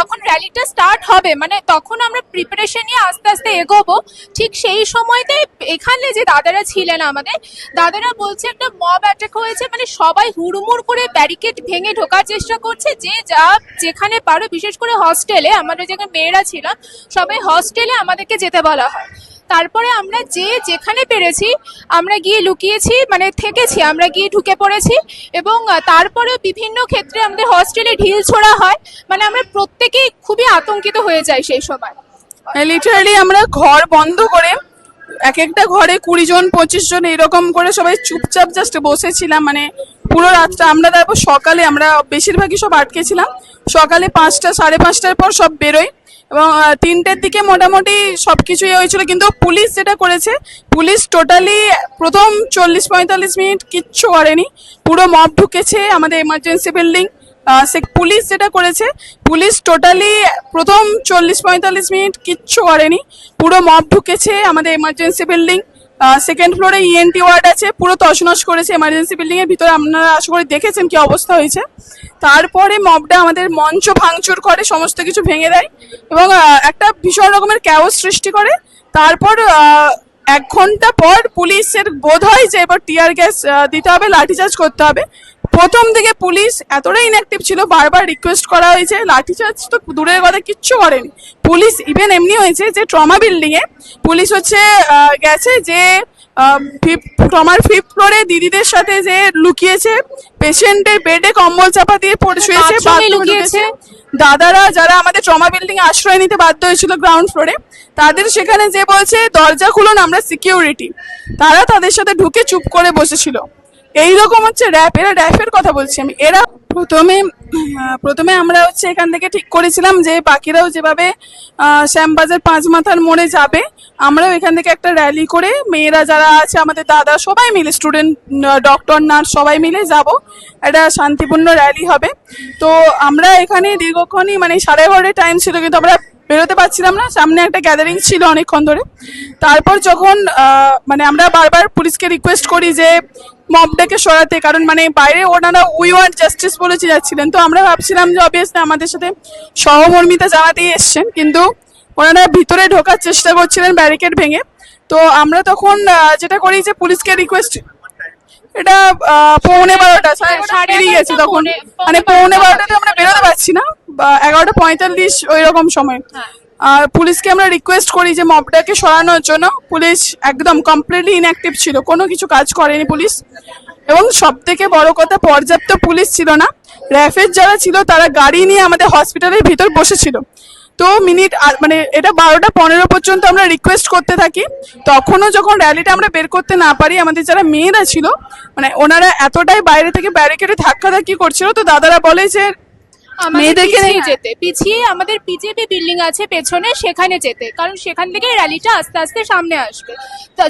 যখন র্যালিটা স্টার্ট হবে মানে তখন আমরা প্রিপারেশন নিয়ে আস্তে আস্তে এগোবো। ঠিক সেই সময়তে এখানে যে দাদারা ছিলেন আমাদের, দাদারা বলছে একটা মব অ্যাটাক হয়েছে মানে সবাই হুড়মুড় করে ব্যারিকেড ভেঙে ঢোকার চেষ্টা করছে, যে যা যেখানে পারো, বিশেষ করে হস্টেলে আমাদের যেখানে মেয়েরা ছিলাম সবাই হস্টেলে আমাদেরকে যেতে বলা হয়। তারপরে আমরা যে যেখানে পেরেছি আমরা গিয়ে লুকিয়েছি মানে থেকেছি আমরা গিয়ে ঢুকে পড়েছি এবং আহ, তারপরেও বিভিন্ন ক্ষেত্রে আমাদের হস্টেলে ঢিল ছোড়া হয় মানে আমরা প্রত্যেকেই খুবই আতঙ্কিত হয়ে যাই সেই সময়। লিটারালি আমরা ঘর বন্ধ করে এক একটা ঘরে কুড়ি জন পঁচিশ জন এরকম করে সবাই চুপচাপ জাস্ট বসেছিলাম মানে পুরো রাতটা আমরা তারপর সকালে আমরা বেশিরভাগই সব আটকেছিলাম সকালে পাঁচটা সাড়ে পাঁচটার পর সব বেরোই এবং তিনটের দিকে মোটামুটি সব কিছুই হয়েছিল, কিন্তু পুলিশ যেটা করেছে, পুলিশ টোটালি প্রথম চল্লিশ পঁয়তাল্লিশ মিনিট কিচ্ছু করেনি। পুরো মব ঢুকেছে আমাদের এমার্জেন্সি বিল্ডিং সে পুলিশ যেটা করেছে, পুলিশ টোটালি প্রথম চল্লিশ পঁয়তাল্লিশ মিনিট কিচ্ছু করেনি। পুরো মব ঢুকেছে আমাদের এমার্জেন্সি বিল্ডিং সেকেন্ড ফ্লোরে ইএনটি ওয়ার্ড আছে, পুরো তছনছ করেছে এমার্জেন্সি বিল্ডিং এর ভিতরে আপনারা আশা করি দেখেছেন কি অবস্থা হয়েছে। তারপরে মবটা আমাদের মঞ্চ ভাঙচুর করে, সমস্ত কিছু ভেঙে দেয় এবং একটা ভীষণ রকমের ক্যাওস সৃষ্টি করে। তারপর এক ঘণ্টা পর পুলিশের বোধ হয় যে এবার টিয়ার গ্যাস দিতে হবে, লাঠিচার্জ করতে হবে। প্রথম থেকে পুলিশ এতটাই ইনঅ্যাক্টিভ ছিল বারবার রিকোয়েস্ট করা হয়েছে লাঠিচার্জ তো দূরের কথা কিচ্ছু করেনি। পুলিশ ইভেন এমনি হয়েছে যে ট্রমা বিল্ডিং এ পুলিশ হচ্ছে গেছে যে ট্রমার ফিফথ ফ্লোরে দিদিদের সাথে যে লুকিয়েছে পেশেন্টের বেডে কম্বল চাপা দিয়ে পড়ে শুয়েছে লুকিয়েছে। দাদারা যারা আমাদের ট্রমা বিল্ডিং এ আশ্রয় নিতে বাধ্য হয়েছিল গ্রাউন্ড ফ্লোরে তাদের সেখানে যে বলছে দরজা খুলুন আমরা সিকিউরিটি তারা তাদের সাথে ঢুকে চুপ করে বসেছিল। এইরকম হচ্ছে র্যাপ এরা র্যাপের কথা বলছি আমি। এরা প্রথমে প্রথমে আমরা হচ্ছে এখান থেকে ঠিক করেছিলাম যে বাকিরাও যেভাবে শ্যামবাজার পাঁচ মাথার মোড়ে যাবে, আমরাও এখান থেকে একটা র্যালি করে মেয়েরা যারা আছে, আমাদের দাদা, সবাই মিলে স্টুডেন্ট ডক্টর নার্স সবাই মিলে যাব। একটা শান্তিপূর্ণ র্যালি হবে। তো আমরা এখানে দীর্ঘক্ষণই মানে সাড়ে এগারোটার টাইম ছিল, কিন্তু আমরা বেরোতে পারছিলাম না। সামনে একটা গ্যাদারিং ছিল অনেকক্ষণ ধরে। তারপর যখন মানে আমরা বারবার পুলিশকে রিকোয়েস্ট করি যে মবটাকে সরাতে, কারণ মানে বাইরে ওনারা উই ওয়ান্ট জাস্টিস বলেছে যাচ্ছিলেন তো আমরা ভাবছিলাম যে অবভিয়াসলি আমাদের সাথে সহমর্মিতা জানাতেই এসছেন, কিন্তু ওনারা ভিতরে ঢোকার চেষ্টা করছিলেন ব্যারিকেড ভেঙে। তো আমরা তখন যেটা করি যে পুলিশকে রিকোয়েস্ট এটা পৌনে বারোটা সাড়ে পেরিয়ে গেছে তখন। মানে পৌনে বারোটাতে আমরা বেরোতে পারছি না এগারোটা পঁয়তাল্লিশ ওই রকম সময়। হ্যাঁ। আর পুলিশকে আমরা রিকোয়েস্ট করি যে মবটাকে সরানোর জন্য। পুলিশ একদম কমপ্লিটলি ইনঅ্যাক্টিভ ছিল কোনো কিছু কাজ করেনি পুলিশ। এবং সব থেকে বড় কথা পর্যাপ্ত পুলিশ ছিল না। র্যাফের যারা ছিল তারা গাড়ি নিয়ে আমাদের হসপিটালের ভিতর বসেছিল। তো মিনিট মানে এটা বারোটা পনেরো পর্যন্ত আমরা রিকোয়েস্ট করতে থাকি। তখনও যখন র্যালিটা আমরা বের করতে না পারি, আমাদের যারা মেয়েরা ছিল মানে ওনারা এতটাই বাইরে থেকে ব্যারিকেডে ধাক্কাধাক্কি করছিল, তো দাদারা বলে যে মেয়েদেরকে নিয়ে- যেতে। পিছিয়ে আমাদের বিজেপি বিল্ডিং আছে পেছনে সেখানে যেতে। কারণ সেখান থেকে র্যালিটা আস্তে আস্তে সামনে আসবে।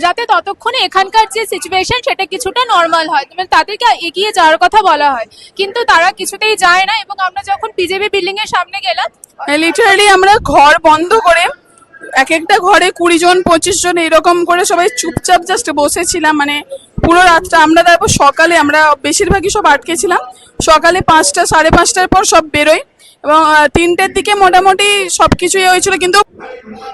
যাতে ততক্ষণে এখানকার যে সিচুয়েশন সেটা কিছুটা নর্মাল হয়। মানে তাদেরকে এগিয়ে যাওয়ার কথা বলা হয়। কিন্তু তারা কিছুতেই যায় না এবং আমরা যখন বিজেপি বিল্ডিং এর সামনে গেলাম লিটারালি আমরা ঘর বন্ধ করে এক একটা ঘরে কুড়ি জন পঁচিশ জন এরকম করে সবাই চুপচাপ জাস্ট বসেছিলাম। মানে পুরো রাতটা আমরা তারপর সকালে আমরা বেশিরভাগই সব আটকে ছিলাম। সকালে পাঁচটা, সাড়ে পাঁচটার পর সব বেরোয় এবং তিনটের দিকে মোটামুটি সব কিছুই হয়েছিল, কিন্তু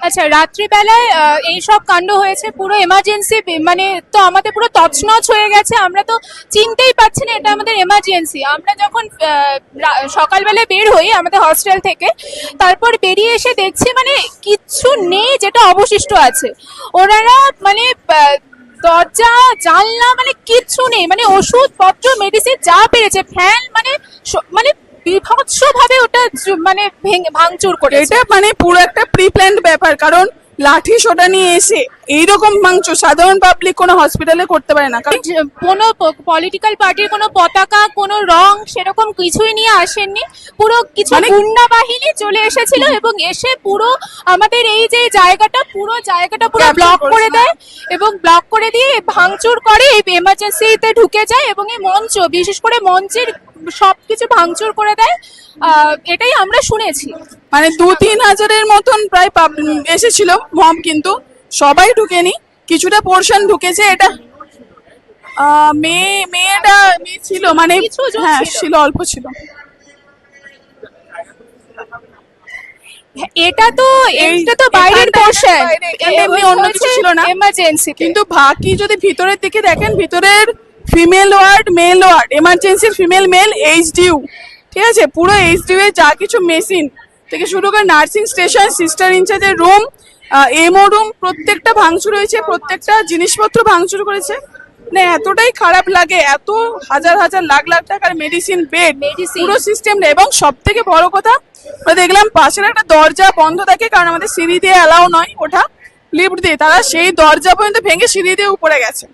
আচ্ছা রাত্রিবেলায় এই সব কাণ্ড হয়েছে, পুরো এমার্জেন্সি মানে তো আমাদের পুরো তছনছ হয়ে গেছে, আমরা তো চিনতেই পারছি না এটা আমাদের এমার্জেন্সি আমরা যখন সকালবেলায় বের হই আমাদের হস্টেল থেকে, তারপর বেরিয়ে এসে দেখছি মানে কিচ্ছু নেই যেটা অবশিষ্ট আছে। ওনারা মানে দরজা, জানলা মানে কিচ্ছু নেই। মানে ওষুধ পত্র মেডিসিন যা পেরেছে ফ্যান মানে মানে বিভৎস ভাবে ওটা মানে ভেঙে ভাঙচুর করে এটা মানে পুরো একটা প্রি প্ল্যান্ড ব্যাপার, কারণ লাঠি সোটা নিয়ে এসে এইরকম মাংস সাধারণ পাবলিক কোনো হসপিটালে করতে পারে না। কারণ কোনো পলিটিক্যাল পার্টির কোনো পতাকা কোনো রং সেরকম কিছুই নিয়ে আসেননি। পুরো কিছু মানে- গুন্ডা বাহিনী চলে এসেছিল এবং এসে পুরো আমাদের এই যে জায়গাটা পুরো জায়গাটা পুরো ব্লক করে দেয় এবং ব্লক করে দিয়ে ভাঙচুর করে এই এমার্জেন্সিতে ঢুকে যায় এবং এই মঞ্চ বিশেষ করে মঞ্চের সবকিছু ভাঙচুর করে দেয় এটাই আমরা শুনেছি মানে দু তিন হাজারের মতন প্রায় এসেছিল মম কিন্তু সবাই ঢুকেনি কিছুটা পোর্শন ঢুকেছে এটা মেয়ে মেয়েটা মেয়ে ছিল মানে হ্যাঁ ছিল। অল্প ছিল এটা তো এটা তো বাইরের পোর্শন এমনি অন্য কিছু ছিল না। এমার্জেন্সি কিন্তু বাকি যদি ভিতরের দিকে দেখেন ভিতরের ফিমেল ওয়ার্ড মেল ওয়ার্ড এমার্জেন্সির ফিমেল মেল এইচডিউ ঠিক আছে? পুরো এইচডিউ এর যা কিছু মেশিন থেকে শুরু করে নার্সিং স্টেশন সিস্টার ইনচার্জের রুম এমও রুম প্রত্যেকটা ভাঙচুর হয়েছে প্রত্যেকটা জিনিসপত্র ভাঙচুর করেছে। মানে এতটাই খারাপ লাগে এত হাজার হাজার লাখ লাখ টাকার মেডিসিন বেড। পুরো সিস্টেম এবং সব থেকে বড় কথা আমরা দেখলাম পাশের একটা দরজা বন্ধ থাকে কারণ আমাদের সিঁড়ি দিয়ে অ্যালাউ নয় ওঠা লিফট দিয়ে। তারা সেই দরজা পর্যন্ত ভেঙে সিঁড়ি দিয়ে উপরে গেছে।